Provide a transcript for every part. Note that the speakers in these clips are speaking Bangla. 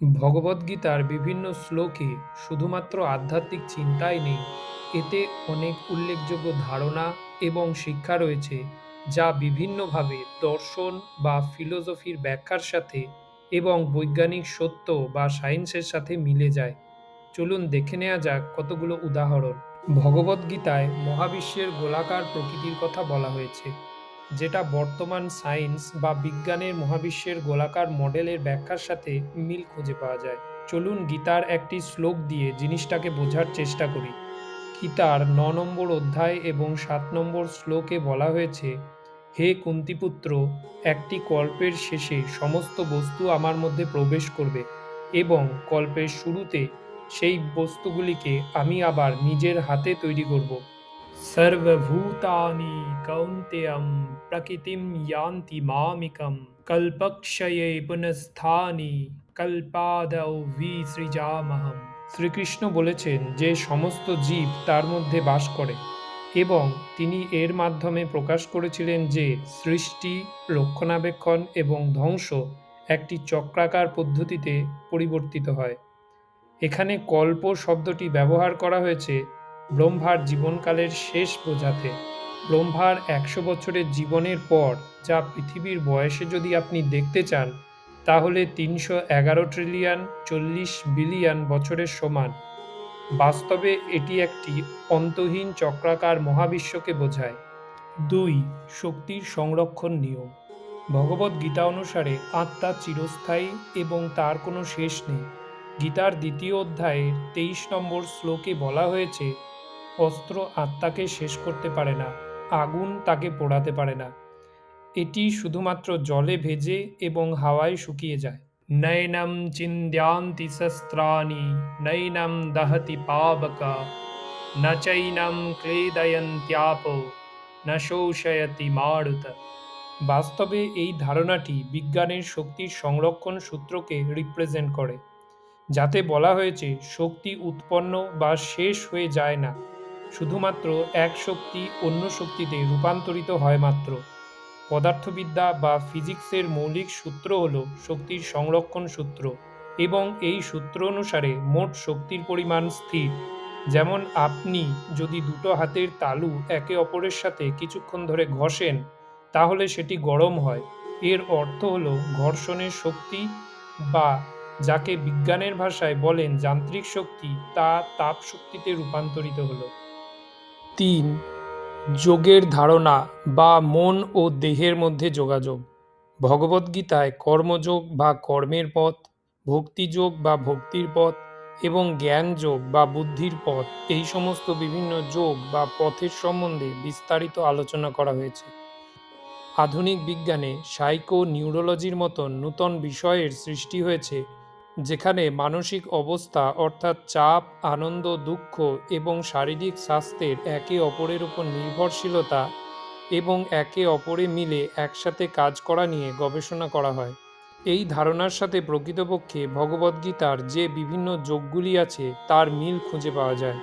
ভগবদ্গীতার বিভিন্ন শ্লোকে শুধুমাত্র আধ্যাত্মিক চিন্তাই নেই, এতে অনেক উল্লেখযোগ্য ধারণা এবং শিক্ষা রয়েছে যা বিভিন্নভাবে দর্শন বা ফিলোসফির ব্যাখ্যার সাথে এবং বৈজ্ঞানিক সত্য বা সায়েন্সের সাথে মিলে যায়। চলুন দেখে নেওয়া যাক কতগুলো উদাহরণ। ভগবদ্গীতায় মহাবিশ্বের গোলাকার প্রকৃতির কথা বলা হয়েছে, যেটা বর্তমান সায়েন্স বা বিজ্ঞানের মহাবিশ্বের গোলাকার মডেলের ব্যাখ্যার সাথে মিল খুঁজে পাওয়া যায়। চলুন গীতার একটি শ্লোক দিয়ে জিনিসটাকে বোঝার চেষ্টা করি। গীতার ন নম্বর অধ্যায় এবং সাত নম্বর শ্লোকে বলা হয়েছে, হে কুন্তিপুত্র, একটি কল্পের শেষে সমস্ত বস্তু আমার মধ্যে প্রবেশ করবে এবং কল্পের শুরুতে সেই বস্তুগুলিকে আমি আবার নিজের হাতে তৈরি করব। সর্বভূতানি কৌন্তেয়ম প্রকৃতিম ইয়ান্তি মামিকম কল্পক্ষয়ে পুনঃস্থানি কল্পাদৌ বিসৃজামহম শ্রীকৃষ্ণ বলেছেন যে সমস্ত জীব তার মধ্যে বাস করে, এবং তিনি এর মাধ্যমে প্রকাশ করেছিলেন যে সৃষ্টি, রক্ষণাবেক্ষণ এবং ধ্বংস একটি চক্রাকার পদ্ধতিতে পরিবর্তিত হয়। এখানে কল্প শব্দটি ব্যবহার করা হয়েছে ব্রহ্মার জীবনকালের শেষ বোঝাতে ব্রহ্মার একশো বছরের জীবনের পর যা পৃথিবীর বয়সে যদি আপনি দেখতে চান, তাহলে তিনশো এগারো ট্রিলিয়ন চল্লিশ বিলিয়ন বছরের সমান। বাস্তবে এটি একটি অন্তহীন চক্রাকার মহাবিশ্বকে বোঝায়। দুই, শক্তির সংরক্ষণ নিয়ম। ভগবত গীতা অনুসারে আত্মা চিরস্থায়ী এবং তার কোনো শেষ নেই। গীতার দ্বিতীয় অধ্যায়ের তেইশ নম্বর শ্লোকে বলা হয়েছে অস্ত্র আত্মাকে শেষ করতে পারে না, আগুন তাকে পোড়াতে পারে না। এটি শুধুমাত্র জলে ভেজে এবং হাওয়ায় শুকিয়ে যায়। নৈনম চিন্দ্যান্তি শস্ত্রাণি, নৈনম দহতি পাবকা, ন চৈনম ক্লেদয়ন্ত্যাপ, ন শোষয়তি মারুত। বাস্তবে এই ধারণাটি বিজ্ঞানের শক্তির সংরক্ষণ সূত্রকে রিপ্রেজেন্ট করে, যাতে বলা হয়েছে শক্তি উৎপন্ন বা শেষ হয়ে যায় না। শুধুমাত্র এক শক্তি অন্য শক্তিতে রূপান্তরিত হয় মাত্র। পদার্থবিদ্যা বা ফিজিক্সের মৌলিক সূত্র হল শক্তির সংরক্ষণ সূত্র এবং এই সূত্র অনুসারে মোট শক্তির পরিমাণ স্থির। যেমন আপনি যদি দুটো হাতের তালু একে অপরের সাথে কিছুক্ষণ ধরে ঘষেন, তাহলে সেটি গরম হয়। এর অর্থ হল ঘর্ষণের শক্তি বা যাকে বিজ্ঞানের ভাষায় বলেন যান্ত্রিক শক্তি, তা তাপ শক্তিতে রূপান্তরিত হলো। তিন, যোগের ধারণা বা মন ও দেহের মধ্যে যোগাযোগ। ভগবদ্গীতায় কর্মযোগ বা কর্মের পথ, ভক্তিযোগ বা ভক্তির পথ এবং জ্ঞানযোগ বা বুদ্ধির পথ এই সমস্ত বিভিন্ন যোগ বা পথের সম্বন্ধে বিস্তারিত আলোচনা করা হয়েছে। আধুনিক বিজ্ঞানে সাইকো নিউরোলজির মতন নূতন বিষয়ের সৃষ্টি হয়েছে যেখানে মানসিক অবস্থা অর্থাৎ চাপ, আনন্দ, দুঃখ এবং শারীরিক স্বাস্থ্যের একে অপরের উপর নির্ভরশীলতা এবং একে অপরে মিলে একসাথে কাজ করা নিয়ে গবেষণা করা হয়। এই ধারণার সাথে প্রকৃতপক্ষে ভগবদ্গীতার যে বিভিন্ন যোগগুলি আছে, তার মিল খুঁজে পাওয়া যায়।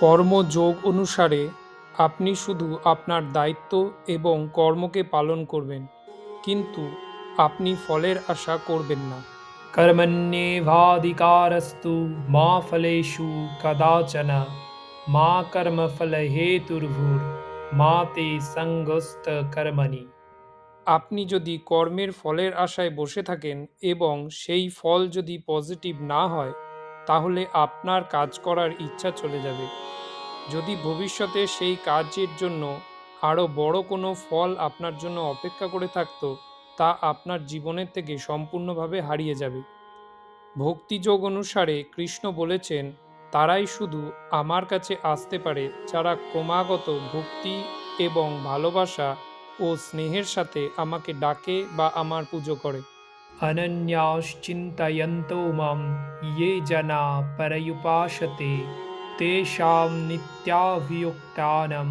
কর্মযোগ অনুসারে আপনি শুধু আপনার দায়িত্ব এবং কর্মকে পালন করবেন, কিন্তু আপনি ফলের আশা করবেন না। कर्मण्येवाधिकारस्तु मा फलेषु कदाचन मा কর্মফলহেতুর্ভুর মা তে সঙ্গস্ত কর্মণি আপনি যদি কর্মের ফলের আশায় বসে থাকেন এবং সেই ফল যদি পজিটিভ না হয় তাহলে আপনার কাজ করার ইচ্ছা চলে যাবে যদি ভবিষ্যতে সেই কাজের জন্য আরও বড় কোনো ফল আপনার জন্য অপেক্ষা করে থাকতো তা আপনার জীবনের থেকে সম্পূর্ণভাবে হারিয়ে যাবে। ভক্তিযোগ অনুসারে কৃষ্ণ বলেছেন, তারাই শুধু আমার কাছে আসতে পারে যারা ক্রমাগত ভক্তি এবং ভালোবাসা ও স্নেহের সাথে আমাকে ডাকে বা আমার পুজো করে। অনন্যাশ্চিন্তয়ন্ত মাম ইয়ে জানা পরয়ুপাসতে তেষাম নিত্যাভিযুক্তানম।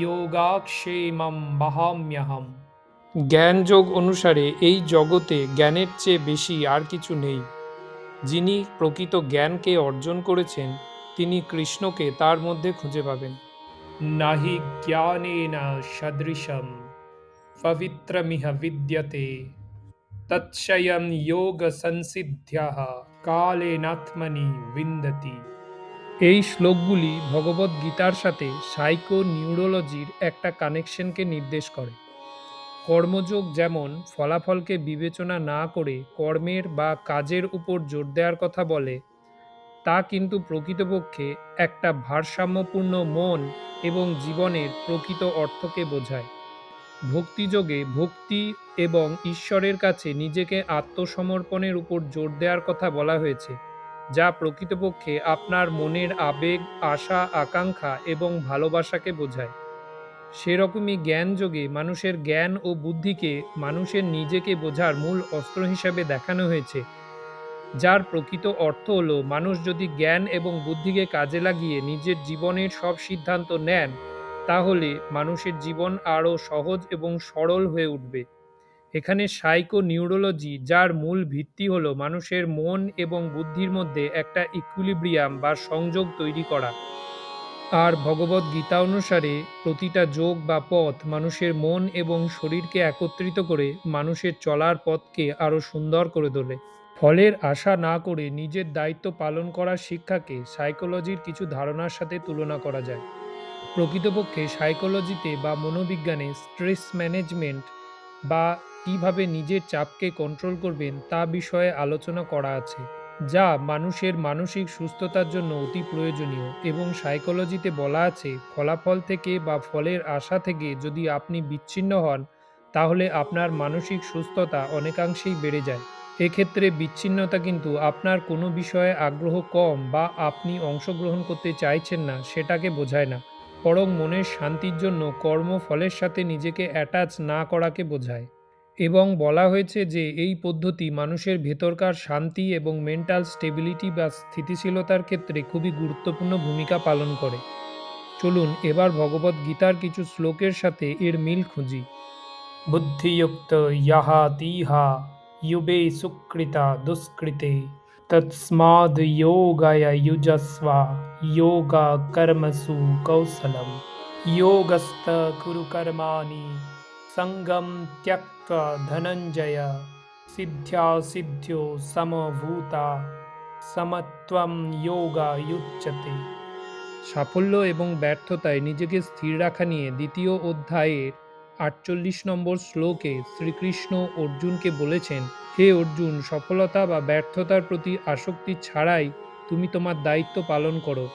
যোগাক্ষেমম বাহাম্যহম। জ্ঞানযোগ অনুসারে এই জগতে জ্ঞানের চেয়ে বেশি আর কিছু নেই। যিনি প্রকৃত জ্ঞানকে অর্জন করেছেন, তিনি কৃষ্ণকে তার মধ্যে খুঁজে পাবেন। নাহি জ্ঞানেন সদৃশম, পবিত্রমিহ বিদ্যতে। তৎস্বয়ং যোগ সংসিদ্ধ্যা কালেনাত্মনি বিন্দতি। এই শ্লোকগুলি ভগবত গীতার সাথে সাইকো নিউরোলজির একটা কানেকশনকে নির্দেশ করে। কর্মযোগ যেমন ফলাফলকে বিবেচনা না করে কর্মের বা কাজের উপর জোর দেওয়ার কথা বলে, তা কিন্তু প্রকৃতপক্ষে একটা ভারসাম্যপূর্ণ মন এবং জীবনের প্রকৃত অর্থকে বোঝায়। ভক্তিযোগে ভক্তি এবং ঈশ্বরের কাছে নিজেকে আত্মসমর্পণের উপর জোর দেওয়ার কথা বলা হয়েছে, যা প্রকৃতপক্ষে আপনার মনের আবেগ, আশা, আকাঙ্ক্ষা এবং ভালোবাসাকে বোঝায়। সেরকমই জ্ঞানযোগে মানুষের জ্ঞান ও বুদ্ধিকে মানুষের নিজেকে বোঝার মূল অস্ত্র হিসাবে দেখানো হয়েছে। যার প্রকৃত অর্থ হল, মানুষ যদি জ্ঞান এবং বুদ্ধিকে কাজে লাগিয়ে নিজের জীবনের সব সিদ্ধান্ত নেন, তাহলে মানুষের জীবন আরও সহজ এবং সরল হয়ে উঠবে। এখানে সাইকো নিউরোলজি যার মূল ভিত্তি হলো মানুষের মন এবং বুদ্ধির মধ্যে একটা ইকুইলিব্রিয়াম বা সংযোগ তৈরি করা। আর ভগবত গীতা অনুসারে প্রতিটা যোগ বা পথ মানুষের মন এবং শরীরকে একত্রিত করে মানুষের চলার পথকে আরও সুন্দর করে তোলে। ফলের আশা না করে নিজের দায়িত্ব পালন করার শিক্ষাকে সাইকোলজির কিছু ধারণার সাথে তুলনা করা যায়। প্রকৃতপক্ষে সাইকোলজিতে বা মনোবিজ্ঞানে স্ট্রেস ম্যানেজমেন্ট বা কীভাবে নিজের চাপকে কন্ট্রোল করবেন তা বিষয়ে আলোচনা করা আছে। যা মানুষের মানসিক সুস্থতার জন্য অতি প্রয়োজনীয় এবং সাইকোলজিতে বলা আছে, ফলাফল থেকে বা ফলের আশা থেকে যদি আপনি বিচ্ছিন্ন হন, তাহলে আপনার মানসিক সুস্থতা অনেকাংশেই বেড়ে যায়। এক্ষেত্রে বিচ্ছিন্নতা কিন্তু আপনার কোনো বিষয়ে আগ্রহ কম বা আপনি অংশগ্রহণ করতে চাইছেন না, সেটাকে বোঝায় না। বরং মনের শান্তির জন্য কর্মফলের সাথে নিজেকে অ্যাটাচ না করাকে বোঝায়। এবং বলা হয়েছে যে এই পদ্ধতি মানুষের ভেতরকার শান্তি এবং মেন্টাল স্টেবিলিটি বা স্থিতিশীলতার ক্ষেত্রে খুবই গুরুত্বপূর্ণ ভূমিকা পালন করে। চলুন এবার ভগবত গীতার কিছু শ্লোকের সাথে এর মিল খুঁজি। বুদ্ধিযুক্ত ইয়াহা তিহা ইউবে সুকৃতা দুষ্কৃতে তৎস্মাদ যোগায় ইউজস্বা যোগা কর্মসু কৌশলম। ইয়োগস্ত কুরু কর্মাণি संगम त्यक्त्वा धनंजय सिद्ध्या सिद्ध्यो समभूता সমত্বম যোগা ইউচ্যতে সাফল্য এবং ব্যর্থতায় নিজেকে স্থির রাখা নিয়ে দ্বিতীয় অধ্যায়ের আটচল্লিশ নম্বর শ্লোকে শ্রীকৃষ্ণ অর্জুনকে বলেছেন হে অর্জুন সফলতা বা ব্যর্থতার প্রতি আসক্তি ছাড়াই তুমি তোমার দায়িত্ব পালন করো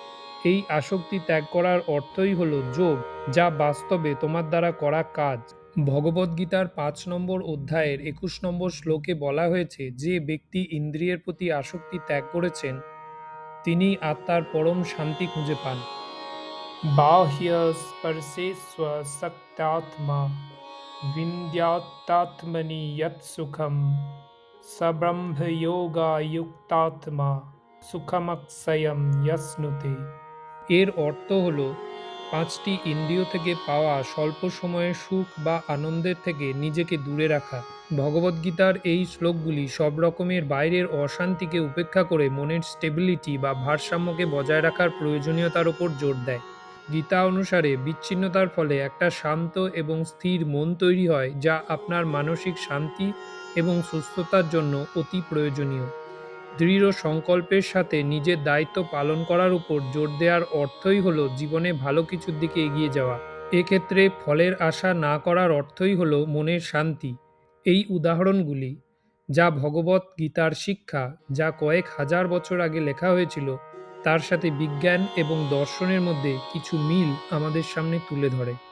এই আসক্তি ত্যাগ করার অর্থই হল যোগ যা বাস্তবে তোমার দ্বারা করা কাজ ভগবদ্গীতার পাঁচ নম্বর অধ্যায়ের একুশ নম্বর শ্লোকে বলা হয়েছে যে ব্যক্তি ইন্দ্রিয়ের প্রতি আসক্তি ত্যাগ করেছেন তিনি আত্মার পরম শান্তি খুঁজে পান। বাহ্য স্পর্শেস্ব সক্তাত্মা বিন্ধ্যাত্মাত্মনি সুখম সব্রহ্ময়োগায়ুক্তাত্মা সুখমক্ষয়ম ইয়াসনুতে এর অর্থ হলো পাঁচটি ইন্দ্রিয় থেকে পাওয়া স্বল্প সময়ের সুখ বা আনন্দের থেকে নিজেকে দূরে রাখা। ভগবদ্গীতার এই শ্লোকগুলি সব রকমের বাইরের অশান্তিকে উপেক্ষা করে মনের স্টেবিলিটি বা ভারসাম্যকে বজায় রাখার প্রয়োজনীয়তার ওপর জোর দেয়। গীতা অনুসারে বিচ্ছিন্নতার ফলে একটা শান্ত এবং স্থির মন তৈরি হয়, যা আপনার মানসিক শান্তি এবং সুস্থতার জন্য অতি প্রয়োজনীয়। দৃঢ় সংকল্পের সাথে নিজের দায়িত্ব পালন করার উপর জোর দেওয়ার অর্থই হলো জীবনে ভালো কিছুর দিকে এগিয়ে যাওয়া। এক্ষেত্রে ফলের আশা না করার অর্থই হলো মনের শান্তি। এই উদাহরণগুলি, যা ভগবত গীতার শিক্ষা, যা কয়েক হাজার বছর আগে লেখা হয়েছিল, তার সাথে বিজ্ঞান এবং দর্শনের মধ্যে কিছু মিল আমাদের সামনে তুলে ধরে।